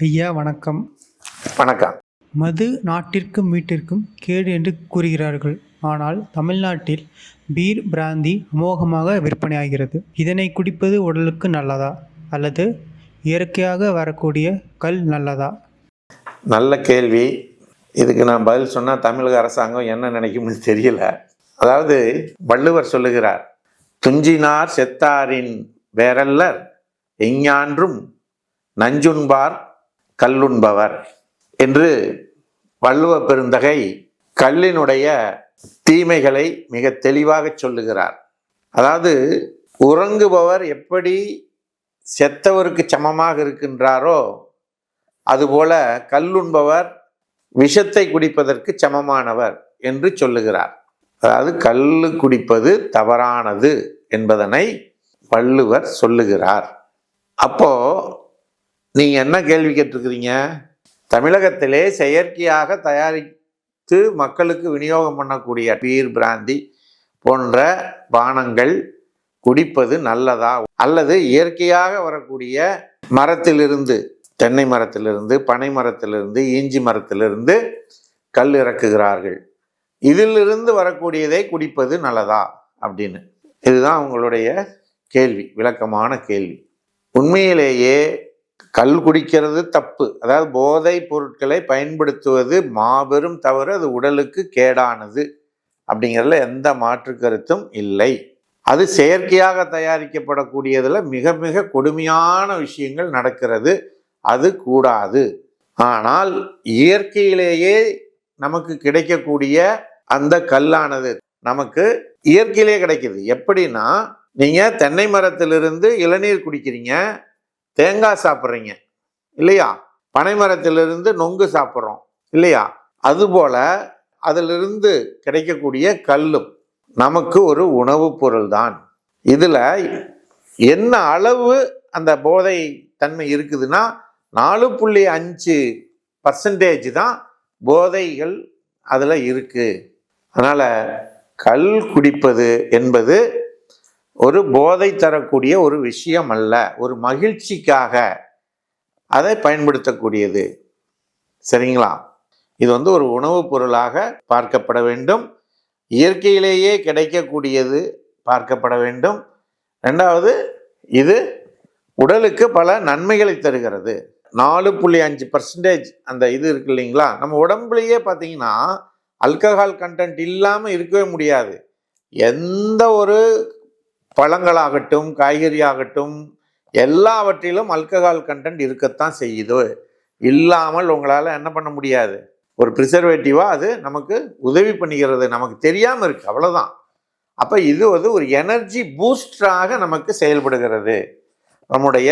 ஐயா வணக்கம். வணக்கம். மது நாட்டிற்கும் வீட்டிற்கும் கேடு என்று கூறுகிறார்கள். ஆனால் தமிழ்நாட்டில் பீர் பிராந்தி அமோகமாக விற்பனையாகிறது. இதனை குடிப்பது உடலுக்கு நல்லதா? அல்லது இயற்கையாக வரக்கூடிய கல் நல்லதா? நல்ல கேள்வி. இதுக்கு நான் பதில் சொன்னால் தமிழக அரசாங்கம் என்ன நினைக்கும்னு தெரியல. அதாவது வள்ளுவர் சொல்லுகிறார் துஞ்சினார் செத்தாரின் வேரல்லர் எஞ்ஞான்றும் நஞ்சுண்பார் கல்லுண்பவர் என்று வள்ளுவ பெருந்தகை கல்லினுடைய தீமைகளை மிக தெளிவாக சொல்லுகிறார். அதாவது உறங்குபவர் எப்படி செத்தவருக்கு சமமாக இருக்கின்றாரோ அதுபோல கல்லுண்பவர் விஷத்தை குடிப்பதற்கு சமமானவர் என்று சொல்லுகிறார். அதாவது கல்லு குடிப்பது தவறானது என்பதனை வள்ளுவர் சொல்லுகிறார். அப்போ நீங்கள் என்ன கேள்வி கேட்டிருக்கிறீங்க? தமிழகத்திலே செயற்கையாக தயாரித்து மக்களுக்கு விநியோகம் பண்ணக்கூடிய பீர் பிராந்தி போன்ற பானங்கள் குடிப்பது நல்லதா? அல்லது இயற்கையாக வரக்கூடிய மரத்திலிருந்து தென்னை மரத்திலிருந்து பனை மரத்திலிருந்து ஈஞ்சி மரத்திலிருந்து கல் இறக்குகிறார்கள். இதிலிருந்து வரக்கூடியதை குடிப்பது நல்லதா? அப்படின்னு. இதுதான் உங்களுடைய கேள்வி விளக்கமான கேள்வி. உண்மையிலேயே கல் குடிக்கிறது தப்பு. அதாவது போதை பொருட்களை பயன்படுத்துவது மாபெரும் தவறு அது உடலுக்கு கேடானது அப்படிங்கிறதுல எந்த மாற்று கருத்தும் இல்லை. அது செயற்கையாக தயாரிக்கப்படக்கூடியதில் மிக மிக கொடுமையான விஷயங்கள் நடக்கிறது. அது கூடாது. ஆனால் இயற்கையிலேயே நமக்கு கிடைக்கக்கூடிய அந்த கல்லானது நமக்கு இயற்கையிலே கிடைக்கிது. எப்படின்னா நீங்கள் தென்னை மரத்திலிருந்து இளநீர் குடிக்கிறீங்க. தேங்காய் சாப்பிட்றீங்க இல்லையா? பனைமரத்திலிருந்து நொங்கு சாப்பிட்றோம் இல்லையா? அதுபோல் அதிலிருந்து கிடைக்கக்கூடிய கல்லும் நமக்கு ஒரு உணவுப் பொருள் தான் இதில் என்ன அளவு அந்த போதை தன்மை இருக்குதுன்னா நாலு புள்ளி அஞ்சு பர்சன்டேஜ் தான் போதைகள் அதில் இருக்குது அதனால் கல் குடிப்பது என்பது ஒரு போதை தரக்கூடிய ஒரு விஷயம் அல்ல ஒரு மகிழ்ச்சிக்காக அதை பயன்படுத்தக்கூடியது. சரிங்களா? இது வந்து ஒரு உணவுப் பொருளாக பார்க்கப்பட வேண்டும். இயற்கையிலேயே கிடைக்கக்கூடியது பார்க்கப்பட வேண்டும். ரெண்டாவது இது உடலுக்கு பல நன்மைகளை தருகிறது. நாலு புள்ளி அஞ்சு பர்சன்டேஜ் அந்த இது இருக்கு இல்லைங்களா? நம்ம உடம்புலையே பார்த்தீங்கன்னா அல்கஹால் கண்டென்ட் இல்லாமல் இருக்கவே முடியாது. எந்த ஒரு பழங்களாகட்டும் காய்கறி ஆகட்டும் எல்லாவற்றிலும் அல்கஹால் கண்டென்ட் இருக்கத்தான் செய்யுது. இல்லாமல் உங்களால் என்ன பண்ண முடியாது? ஒரு ப்ரிசர்வேட்டிவாக அது நமக்கு உதவி பண்ணுகிறது நமக்கு தெரியாமல் இருக்குது அவ்வளோதான் அப்போ இது வந்து ஒரு எனர்ஜி பூஸ்டராக நமக்கு செயல்படுகிறது. நம்முடைய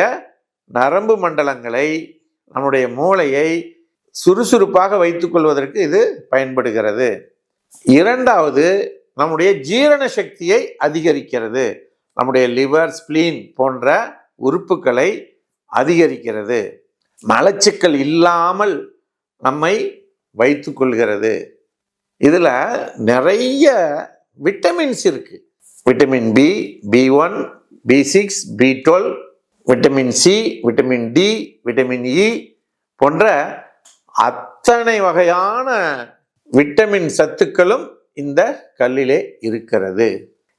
நரம்பு மண்டலங்களை நம்முடைய மூளையை சுறுசுறுப்பாக வைத்துக்கொள்வதற்கு இது பயன்படுகிறது. இரண்டாவது நம்முடைய ஜீரண சக்தியை அதிகரிக்கிறது. நம்முடைய லிவர் ஸ்பிளீன் போன்ற உறுப்புகளை அதிகரிக்கிறது. மலச்சிக்கல் இல்லாமல் நம்மை வைத்துக்கொள்கிறது இதில் நிறைய விட்டமின்ஸ் இருக்குது vitamin B B one B six B twelve vitamin C vitamin D vitamin E போன்ற அத்தனை வகையான விட்டமின் சத்துக்களும் இந்த கல்லிலே இருக்கிறது.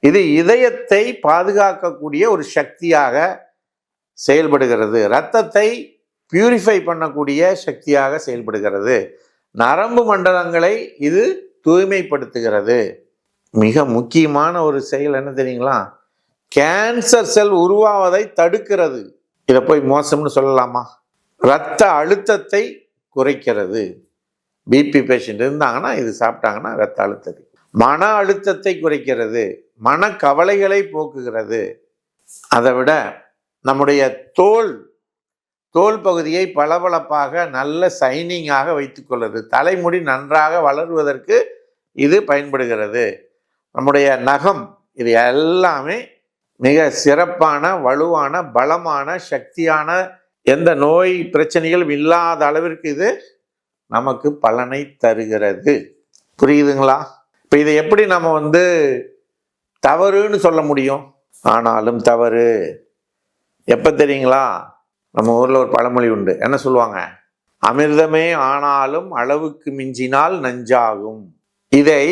இது இதயத்தை பாதுகாக்கக்கூடிய ஒரு சக்தியாக செயல்படுகிறது. இரத்தத்தை பியூரிஃபை பண்ணக்கூடிய சக்தியாக செயல்படுகிறது. நரம்பு மண்டலங்களை இது தூய்மைப்படுத்துகிறது. மிக முக்கியமான ஒரு செயல் என்ன தெரியுங்களா? கேன்சர் செல் உருவாவதை தடுக்கிறது. இதை போய் மோசம்னு சொல்லலாமா? இரத்த அழுத்தத்தை குறைக்கிறது. பிபி பேஷண்ட் இருந்தாங்கன்னா இது சாப்பிட்டாங்கன்னா ரத்த அழுத்தத்தை. மன அழுத்தத்தை குறைக்கிறது. மன போக்குகிறது. அதை விட நம்முடைய தோல் தோல் பகுதியை பளபளப்பாக நல்ல சைனிங்காக வைத்துக்கொள்வது தலைமுடி நன்றாக வளருவதற்கு இது பயன்படுகிறது. நம்முடைய நகம் இது எல்லாமே மிக சிறப்பான வலுவான பலமான சக்தியான எந்த நோய் பிரச்சனைகளும் இல்லாத அளவிற்கு இது நமக்கு பலனை தருகிறது. புரியுதுங்களா? இப்போ இதை எப்படி நம்ம வந்து தவறுன்னு சொல்ல முடியும். ஆனாலும் தவறு. எப்போ தெரியுங்களா? நம்ம ஊரில் ஒரு பழமொழி உண்டு. என்ன சொல்லுவாங்க? அமிர்தமே ஆனாலும் அளவுக்கு மிஞ்சினால் நஞ்சாகும். இதை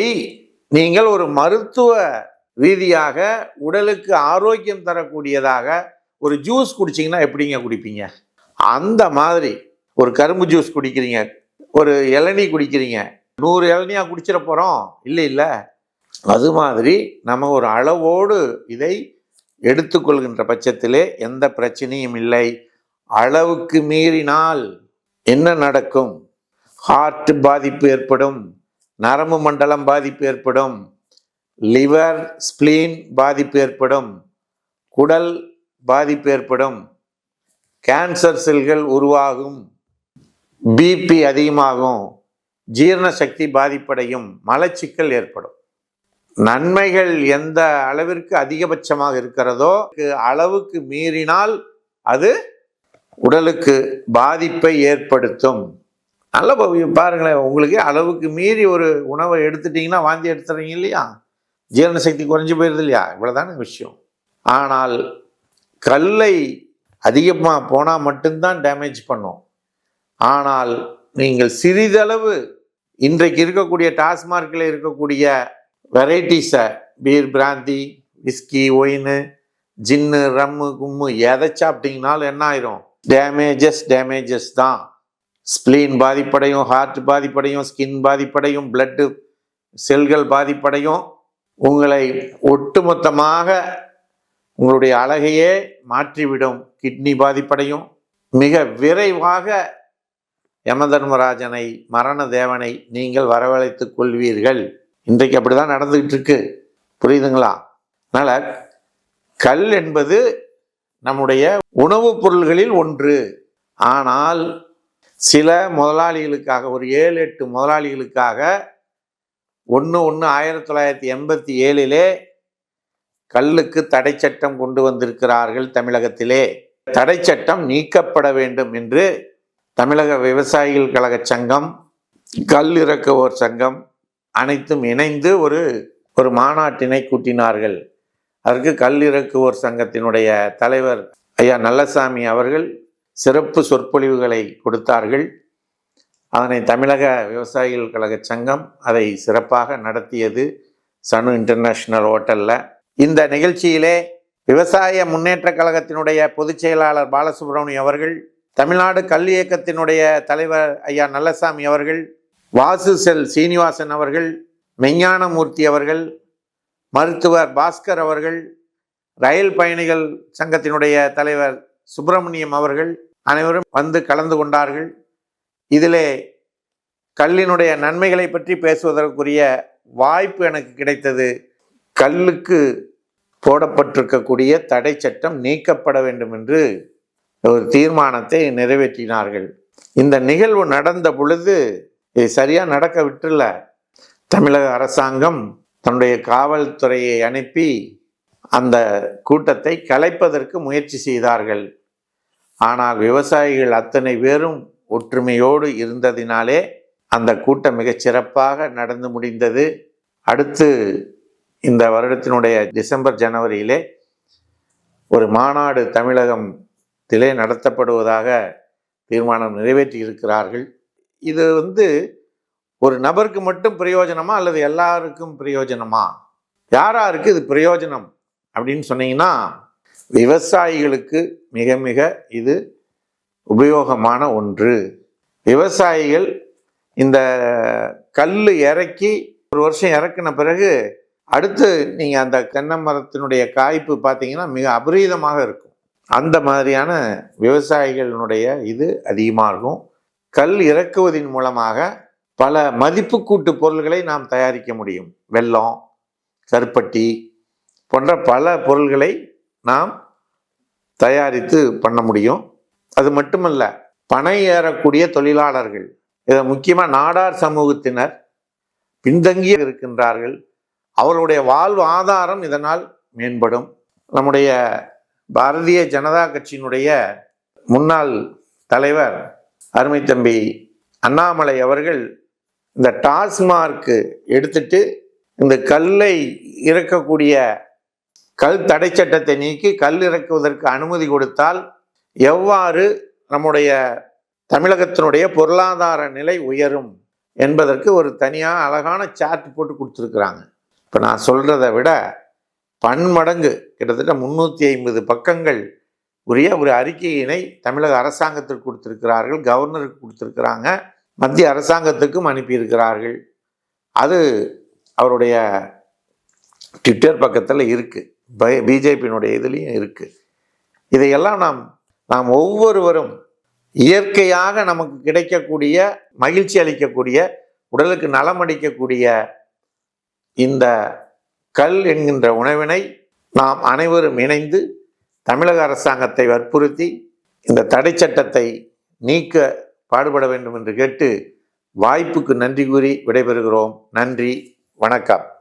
நீங்கள் ஒரு மருத்துவ ரீதியாக உடலுக்கு ஆரோக்கியம் தரக்கூடியதாக ஒரு ஜூஸ் குடிச்சிங்கன்னா எப்படிங்க குடிப்பீங்க? அந்த மாதிரி ஒரு கரும்பு ஜூஸ் குடிக்கிறீங்க. ஒரு இளநீ குடிக்கிறீங்க. நூறு இளநியாக குடிச்சிட போகிறோம் இல்லை இல்லை. அது மாதிரி நம்ம ஒரு அளவோடு இதை எடுத்துக்கொள்கின்ற பட்சத்திலே எந்த பிரச்சனையும் இல்லை. அளவுக்கு மீறினால் என்ன நடக்கும்? ஹார்ட் பாதிப்பு ஏற்படும் நரம்பு மண்டலம் பாதிப்பு ஏற்படும் லிவர் ஸ்பிளீன் பாதிப்பு ஏற்படும் குடல் பாதிப்பு ஏற்படும் கேன்சர் செல்கள் உருவாகும் பிபி அதிகமாகும் ஜீரண சக்தி பாதிப்படையும் மலச்சிக்கல் ஏற்படும். நன்மைகள் எந்த அளவிற்கு அதிகபட்சமாக இருக்கிறதோ அளவுக்கு மீறினால் அது உடலுக்கு பாதிப்பை ஏற்படுத்தும். நல்ல பாருங்களேன் உங்களுக்கு அளவுக்கு மீறி ஒரு உணவை எடுத்துட்டீங்கன்னா வாந்தி எடுத்துறீங்க இல்லையா? ஜீரண சக்தி குறைஞ்சி போயிருது இல்லையா? இவ்வளோதான விஷயம். ஆனால் கல்லை அதிகமாக போனால் மட்டும்தான் டேமேஜ் பண்ணும். ஆனால் நீங்கள் சிறிதளவு இன்றைக்கு இருக்கக்கூடிய டாஸ்மார்க்கில் இருக்கக்கூடிய வெரைட்டிஸை beer brandy whisky wine gin rum கும்மு எதை சாப்பிட்டீங்கனாலும் என்ன ஆயிரும்? டேமேஜஸ் டேமேஜஸ் தான். ஸ்ப்ளீன் பாதிப்படையும் ஹார்ட் பாதிப்படையும் ஸ்கின் பாதிப்படையும் பிளட்டு செல்கள் பாதிப்படையும். உங்களை ஒட்டுமொத்தமாக உங்களுடைய அழகையே மாற்றிவிடும். கிட்னி பாதிப்படையும். மிக விரைவாக யமதர்மராஜனை மரண தேவனை நீங்கள் வரவழைத்துக் கொள்வீர்கள். இன்றைக்கு அப்படிதான் நடந்துக்கிட்டு இருக்கு புரியுதுங்களா? அதனால் கல் என்பது நம்முடைய உணவுப் பொருள்களில் ஒன்று. ஆனால் சில முதலாளிகளுக்காக ஒரு ஏழு எட்டு முதலாளிகளுக்காக ஒன்று ஒன்று ஆயிரத்தி தொள்ளாயிரத்தி எண்பத்தி ஏழிலே கல்லுக்கு தடை சட்டம் கொண்டு வந்திருக்கிறார்கள் தமிழகத்திலே. தடை சட்டம் நீக்கப்பட வேண்டும் என்று தமிழக விவசாயிகள் கழக சங்கம் கல் இறக்குவோர் சங்கம் அனைத்தும் இணைந்து ஒரு ஒரு மாநாட்டினை கூட்டினார்கள். அதற்கு கல்லிறக்குவோர் சங்கத்தினுடைய தலைவர் ஐயா நல்லசாமி அவர்கள் சிறப்பு சொற்பொழிவுகளை கொடுத்தார்கள். அதனை தமிழக விவசாயிகள் கழக சங்கம் அதை சிறப்பாக நடத்தியது சனு இன்டர்நேஷனல் ஹோட்டலில். இந்த நிகழ்ச்சியிலே விவசாய முன்னேற்ற கழகத்தினுடைய பொதுச் செயலாளர் பாலசுப்ரமணியம் அவர்கள் தமிழ்நாடு கல் இயக்கத்தினுடைய தலைவர் ஐயா நல்லசாமி அவர்கள் வாசு செல் சீனிவாசன் அவர்கள் மெஞ்ஞானமூர்த்தி அவர்கள் மருத்துவர் பாஸ்கர் அவர்கள் ரயில் பயணிகள் சங்கத்தினுடைய தலைவர் சுப்பிரமணியம் அவர்கள் அனைவரும் வந்து கலந்து கொண்டார்கள். இதிலே கல்லினுடைய நன்மைகளை பற்றி பேசுவதற்குரிய வாய்ப்பு எனக்கு கிடைத்தது. கல்லுக்கு போடப்பட்டிருக்கக்கூடிய தடை சட்டம் நீக்கப்பட வேண்டும் என்று ஒரு தீர்மானத்தை நிறைவேற்றினார்கள். இந்த நிகழ்வு நடந்த பொழுது இது சரியாக நடக்க விட்டுல. தமிழக அரசாங்கம் தன்னுடைய காவல்துறையை அனுப்பி அந்த கூட்டத்தை கலைப்பதற்கு முயற்சி செய்தார்கள். ஆனால் விவசாயிகள் அத்தனை பேரும் ஒற்றுமையோடு இருந்ததினாலே அந்த கூட்டம் மிகச் சிறப்பாக நடந்து முடிந்தது. அடுத்து இந்த வருடத்தினுடைய டிசம்பர் ஜனவரியிலே ஒரு மாநாடு தமிழகத்திலே நடத்தப்படுவதாக தீர்மானம் நிறைவேற்றி இருக்கிறார்கள் இது வந்து ஒரு நபருக்கு மட்டும் பிரயோஜனமா அல்லது எல்லாருக்கும் பிரயோஜனமா? யாராருக்கு இது பிரயோஜனம்? அப்படின்னு சொன்னீங்கன்னா விவசாயிகளுக்கு மிக மிக இது உபயோகமான ஒன்று. விவசாயிகள் இந்த கல் இறக்கி ஒரு வருஷம் இறக்குன பிறகு அடுத்து நீங்கள் அந்த தென்னை மரத்தினுடைய காய்ப்பு பார்த்தீங்கன்னா மிக அபரீதமாக இருக்கும். அந்த மாதிரியான விவசாயிகளினுடைய இது அதிகமாக இருக்கும். கல் இறக்குவதன் மூலமாக பல மதிப்பு கூட்டு பொருள்களை நாம் தயாரிக்க முடியும். வெல்லம் கருப்பட்டி போன்ற பல பொருள்களை நாம் தயாரித்து பண்ண முடியும். அது மட்டுமல்ல பனை ஏறக்கூடிய தொழிலாளர்கள் இதை முக்கியமாக நாடார் சமூகத்தினர் பின்தங்கிய இருக்கின்றார்கள். அவர்களுடைய வாழ்வு ஆதாரம் இதனால் மேம்படும். நம்முடைய பாரதிய ஜனதா கட்சியினுடைய முன்னாள் தலைவர் அருமை தம்பி அண்ணாமலை அவர்கள் இந்த டாஸ்மார்க்கு எடுத்துட்டு இந்த கல்லை இறக்கக்கூடிய கல் தடை சட்டத்தை நீக்கி கல் இறக்குவதற்கு அனுமதி கொடுத்தால் எவ்வாறு நம்முடைய தமிழகத்தினுடைய பொருளாதார நிலை உயரும் என்பதற்கு ஒரு தனியாக அழகான சார்ட் போட்டு கொடுத்துருக்குறாங்க. இப்போ நான் சொல்கிறத விட பன்மடங்கு கிட்டத்தட்ட முந்நூற்றி ஐம்பது பக்கங்கள் உரிய ஒரு அறிக்கையினை தமிழக அரசாங்கத்திற்கு கொடுத்திருக்கிறார்கள் கவர்னருக்கு கொடுத்திருக்கிறாங்க மத்திய அரசாங்கத்துக்கும் அனுப்பியிருக்கிறார்கள். அது அவருடைய ட்விட்டர் பக்கத்தில் இருக்குது பிஜேபியினுடைய இதுலேயும் இருக்குது இதையெல்லாம் நாம் நாம் ஒவ்வொருவரும் இயற்கையாக நமக்கு கிடைக்கக்கூடிய மகிழ்ச்சி அளிக்கக்கூடிய உடலுக்கு நலம் அளிக்கக்கூடிய இந்த கல் என்கின்ற உணவினை நாம் அனைவரும் இணைந்து தமிழக அரசாங்கத்தை வற்புறுத்தி இந்த தடை சட்டத்தை நீக்க பாடுபட வேண்டும் என்று கேட்டு வாய்ப்புக்கு நன்றி கூறி விடைபெறுகிறோம். நன்றி. வணக்கம்.